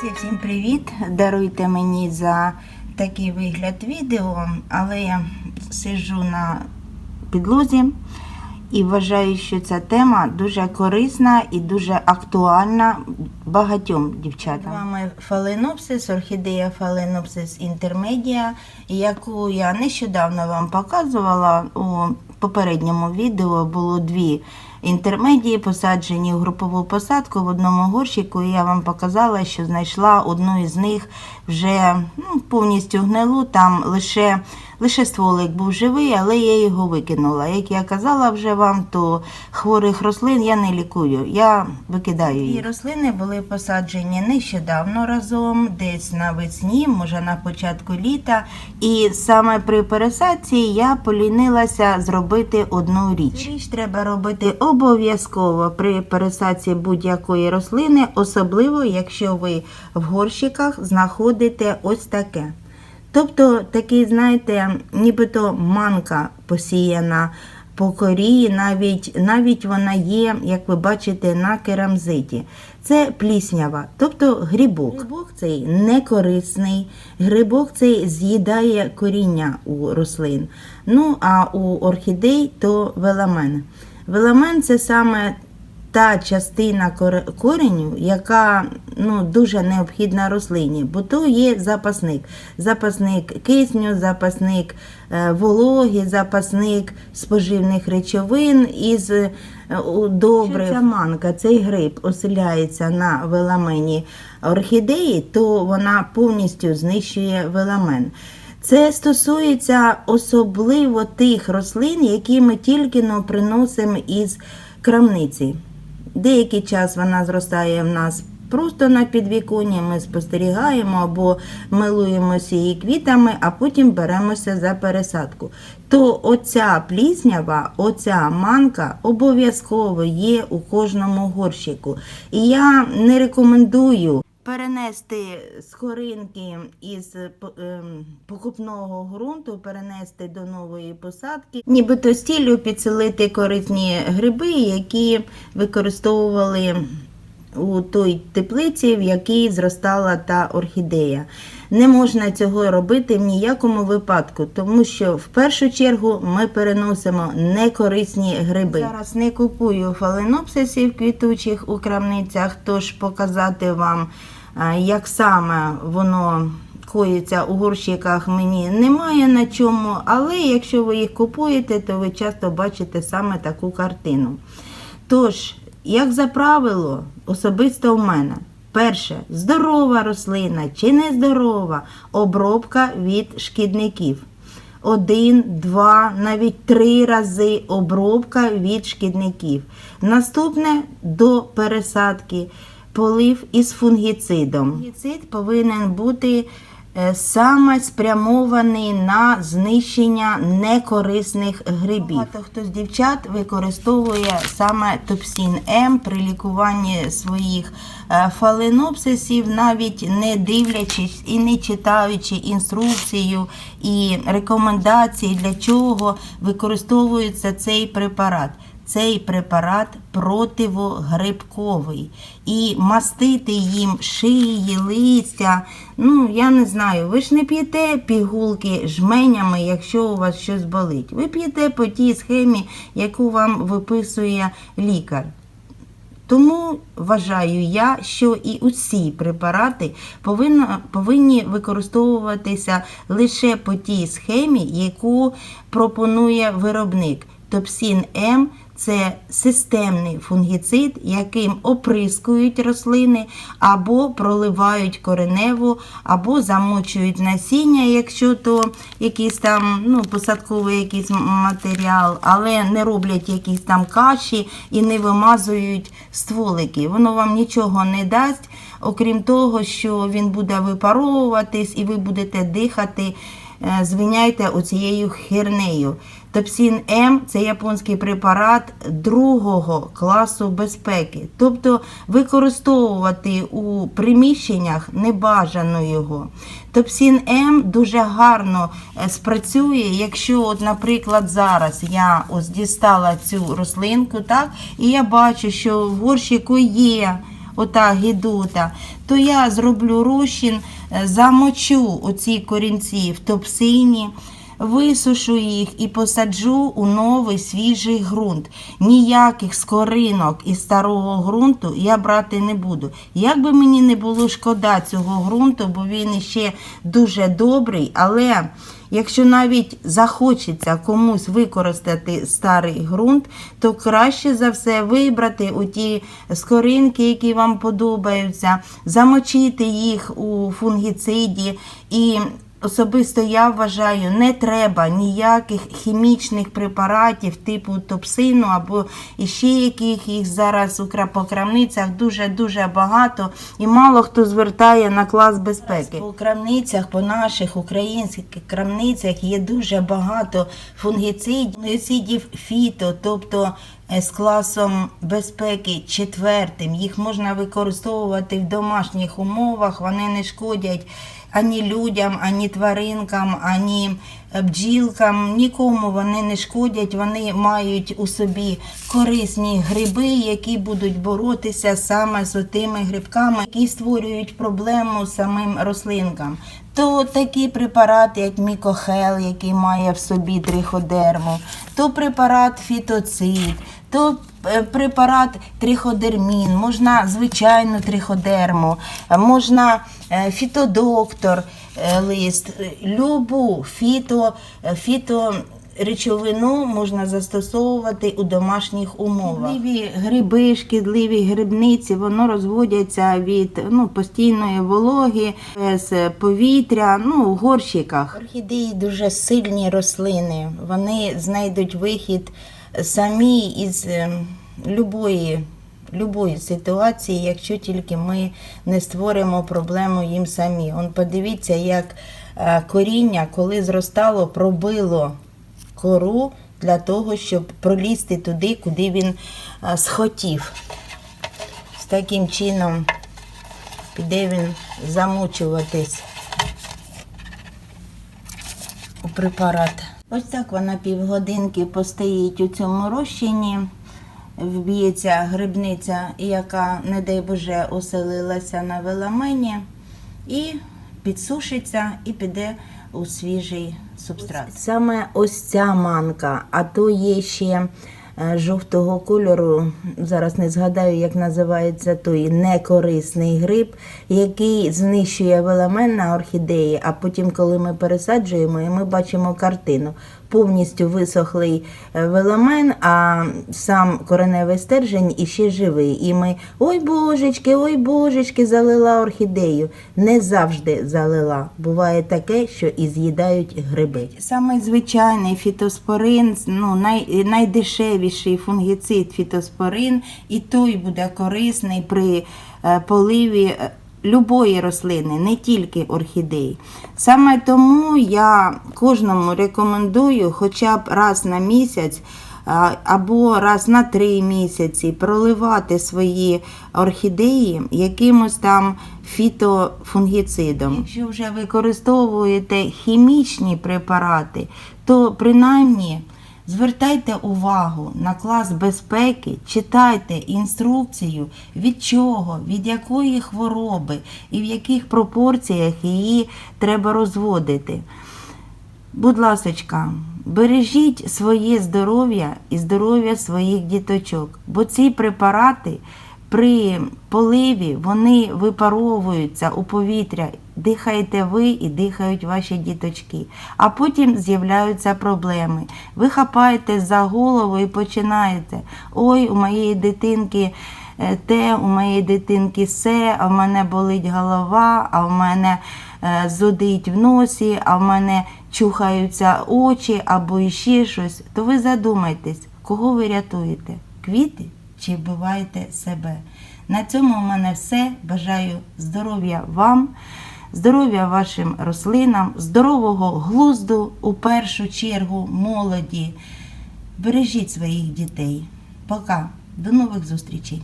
Друзі, всім привіт! Даруйте мені за такий вигляд відео, але я сиджу на підлозі і вважаю, що ця тема дуже корисна і дуже актуальна багатьом дівчатам. З вами фаленопсис, орхідея фаленопсис інтермедія, яку я нещодавно вам показувала у попередньому відео було дві інтермедії, посаджені в групову посадку в одному горщику. І я вам показала, що знайшла одну із них вже ну, повністю гнилу. Там лише, лише стволик був живий, але я його викинула. Як я казала вже вам, то хворих рослин я не лікую, я викидаю їх. І рослини були посаджені нещодавно разом, десь навесні, може на початку літа. І саме при пересадці я полінилася зробити одну річ. Річ треба робити обов'язково при пересадці будь-якої рослини, особливо якщо ви в горщиках знаходите ось таке. Тобто такий, знаєте, нібито манка посіяна по корі, навіть, навіть вона є, як ви бачите, на керамзиті. Це пліснява, тобто грибок. Грибок цей не корисний, грибок цей з'їдає коріння у рослин. Ну, а у орхідей то веламен. Веламен це саме та частина кор- кореню, яка ну, дуже необхідна рослині, бо то є запасник. Запасник кисню, запасник е, вологи, запасник споживних речовин із е, добрив. Ця манка, цей гриб оселяється на веламені орхідеї, то вона повністю знищує веламен. Це стосується особливо тих рослин, які ми тільки но приносимо із крамниці. Деякий час вона зростає в нас просто на підвіконні, ми спостерігаємо або милуємося її квітами, а потім беремося за пересадку. То оця пліснява, оця манка обов'язково є у кожному горщику. І я не рекомендую перенести з коринки із ем, покупного ґрунту, перенести до нової посадки, нібито з ціллю підселити корисні гриби, які використовували у той теплиці, в якій зростала та орхідея. Не можна цього робити в ніякому випадку, тому що в першу чергу ми переносимо некорисні гриби. Зараз не купую фаленопсисів квітучих у крамницях, тож показати вам, як саме воно коїться у горщиках, мені немає на чому, але якщо ви їх купуєте, то ви часто бачите саме таку картину. Тож, як за правило, особисто в мене. Перше, здорова рослина чи нездорова обробка від шкідників. Один, два, навіть три рази обробка від шкідників. Наступне до пересадки полив із фунгіцидом. Фунгіцид повинен бути е, саме спрямований на знищення некорисних грибів. Багато хто з дівчат використовує саме топсін М при лікуванні своїх е, фаленопсисів, навіть не дивлячись і не читаючи інструкцію і рекомендації, для чого використовується цей препарат. Цей препарат противогрибковий. І мастити їм шиї, листя. Ну, я не знаю, ви ж не п'єте пігулки жменями, якщо у вас щось болить. Ви п'єте по тій схемі, яку вам виписує лікар. Тому вважаю я, що і усі препарати повинно, повинні використовуватися лише по тій схемі, яку пропонує виробник. Топсін М це системний фунгіцид, яким оприскують рослини, або проливають кореневу, або замочують насіння, якщо то якийсь там ну, посадковий якийсь матеріал, але не роблять якісь там каші і не вимазують стволики. Воно вам нічого не дасть, окрім того, що він буде випаровуватись і ви будете дихати. Е, Звиняйте оцією хернею. Топсін М це японський препарат другого класу безпеки. Тобто використовувати у приміщеннях не бажано його. Топсін М дуже гарно е, спрацює, якщо, от, наприклад, зараз я ось дістала цю рослинку, так, і я бачу, що в горщику є ота гідота, то я зроблю розчин, е, замочу оці корінці в топсині, висушу їх і посаджу у новий свіжий ґрунт. Ніяких скоринок із старого ґрунту я брати не буду. Як би мені не було шкода цього ґрунту, бо він іще дуже добрий, але якщо навіть захочеться комусь використати старий ґрунт, то краще за все вибрати у ті скоринки, які вам подобаються, замочити їх у фунгіциді і Особисто я вважаю, не треба ніяких хімічних препаратів типу топсину або іще яких їх зараз по крамницях дуже-дуже багато і мало хто звертає на клас безпеки. По крамницях, по наших українських крамницях є дуже багато фунгіцидів, фунгіцидів фіто, тобто з класом безпеки четвертим. Їх можна використовувати в домашніх умовах, вони не шкодять ані людям, ані тваринкам, ані бджілкам. Нікому вони не шкодять. Вони мають у собі корисні гриби, які будуть боротися саме з тими грибками, які створюють проблему самим рослинкам. То такі препарати, як мікохел, який має в собі триходерму, то препарат фітоцид, то е, препарат триходермін, можна звичайну триходерму, можна е, фітодоктор лист, е, любу фіто, е, фіто речовину можна застосовувати у домашніх умовах. Шкідливі гриби, шкідливі грибниці, воно розводяться від ну, постійної вологи, з повітря, ну, у горщиках. Орхідеї дуже сильні рослини. Вони знайдуть вихід самі із любої. Любої ситуації, якщо тільки ми не створимо проблему їм самі. Он подивіться, як е, коріння, коли зростало, пробило кору для того, щоб пролізти туди, куди він е, схотів. З таким чином піде він замучуватись у препарат. Ось так вона півгодинки постоїть у цьому розчині, вб'ється грибниця, яка, не дай Боже, оселилася на веламені, і підсушиться і піде у свіжий субстрат. Саме ось ця манка, а то є ще е, жовтого кольору, зараз не згадаю, як називається той некорисний гриб, який знищує веламен на орхідеї, а потім, коли ми пересаджуємо, і ми бачимо картину. Повністю висохлий е, веламен, а сам кореневий стержень іще живий. І ми ой божечки, ой божечки, залила орхідею. Не завжди залила. Буває таке, що і з'їдають гриби. Саме звичайний фітоспорин, ну най, найдешевіший фунгіцид фітоспорин, і той буде корисний при е, поливі. Любої рослини, не тільки орхідеї. Саме тому я кожному рекомендую хоча б раз на місяць або раз на три місяці проливати свої орхідеї якимось там фітофунгіцидом. Якщо вже використовуєте хімічні препарати, то принаймні Звертайте увагу на клас безпеки, читайте інструкцію, від чого, від якої хвороби і в яких пропорціях її треба розводити. Будь ласочка, бережіть своє здоров'я і здоров'я своїх діточок, бо ці препарати при поливі вони випаровуються у повітря. Дихаєте ви і дихають ваші діточки. А потім з'являються проблеми. Ви хапаєте за голову і починаєте. Ой, у моєї дитинки е, те, у моєї дитинки се, а в мене болить голова, а в мене е, зудить в носі, а в мене чухаються очі або іще щось. То ви задумайтесь, кого ви рятуєте? Квіти чи вбиваєте себе? На цьому в мене все. Бажаю здоров'я вам, здоров'я вашим рослинам, здорового глузду у першу чергу молоді. Бережіть своїх дітей. Пока. До нових зустрічей.